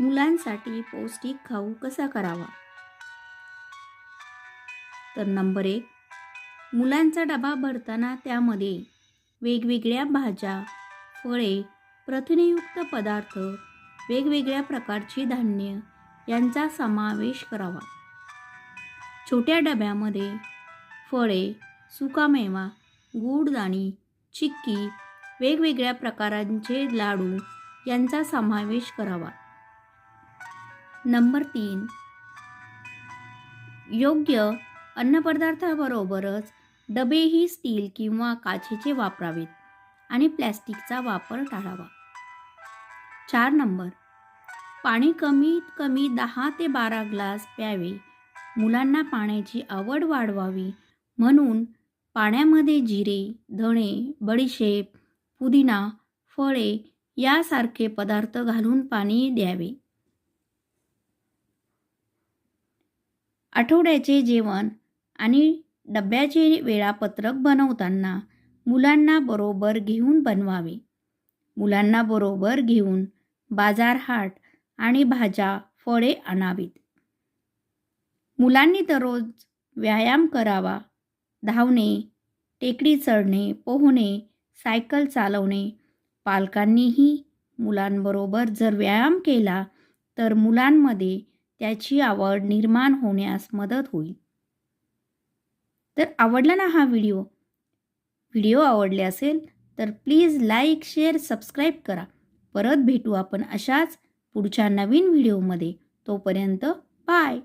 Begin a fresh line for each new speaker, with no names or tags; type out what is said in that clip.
मुलांसाठी पौष्टिक खाऊ कसा करावा? तर नंबर एक मुलांचा डबा भरताना त्यामध्ये वेगवेगळ्या भाज्या फळे प्रथिनेयुक्त पदार्थ वेगवेगळ्या प्रकारची धान्य यांचा समावेश करावा. छोट्या डब्यामध्ये फळे सुकामेवा गूडदाणी चिक्की वेगवेगळ्या प्रकारांचे लाडू यांचा समावेश करावा. नंबर तीन. योग्य अन्नपदार्थाबरोबरच डबेही स्टील किंवा काचेचे वापरावेत आणि प्लॅस्टिकचा वापर टाळावा. चार नंबर. पाणी कमीत कमी दहा ते बारा ग्लास प्यावे. मुलांना पाण्याची आवड वाढवावी म्हणून पाण्यामध्ये जिरे धणे बडीशेप पुदिना फळे यासारखे पदार्थ घालून पाणी द्यावे. आठवड्याचे जेवण आणि डब्याचे वेळापत्रक बनवताना मुलांना बरोबर घेऊन बनवावे. मुलांना बरोबर घेऊन बाजारहाट आणि भाज्या फळे आणावीत. मुलांनी दररोज व्यायाम करावा. धावणे टेकडी चढणे पोहणे सायकल चालवणे पालकांनीही मुलांबरोबर जर व्यायाम केला तर मुलांमध्ये त्याची आवड निर्माण होण्यास मदत होईल. तर आवडला ना हा व्हिडिओ? व्हिडिओ आवडले असेल तर प्लीज लाईक शेअर सबस्क्राईब करा. परत भेटू आपण अशाच पुढच्या नवीन व्हिडिओमध्ये. तोपर्यंत बाय.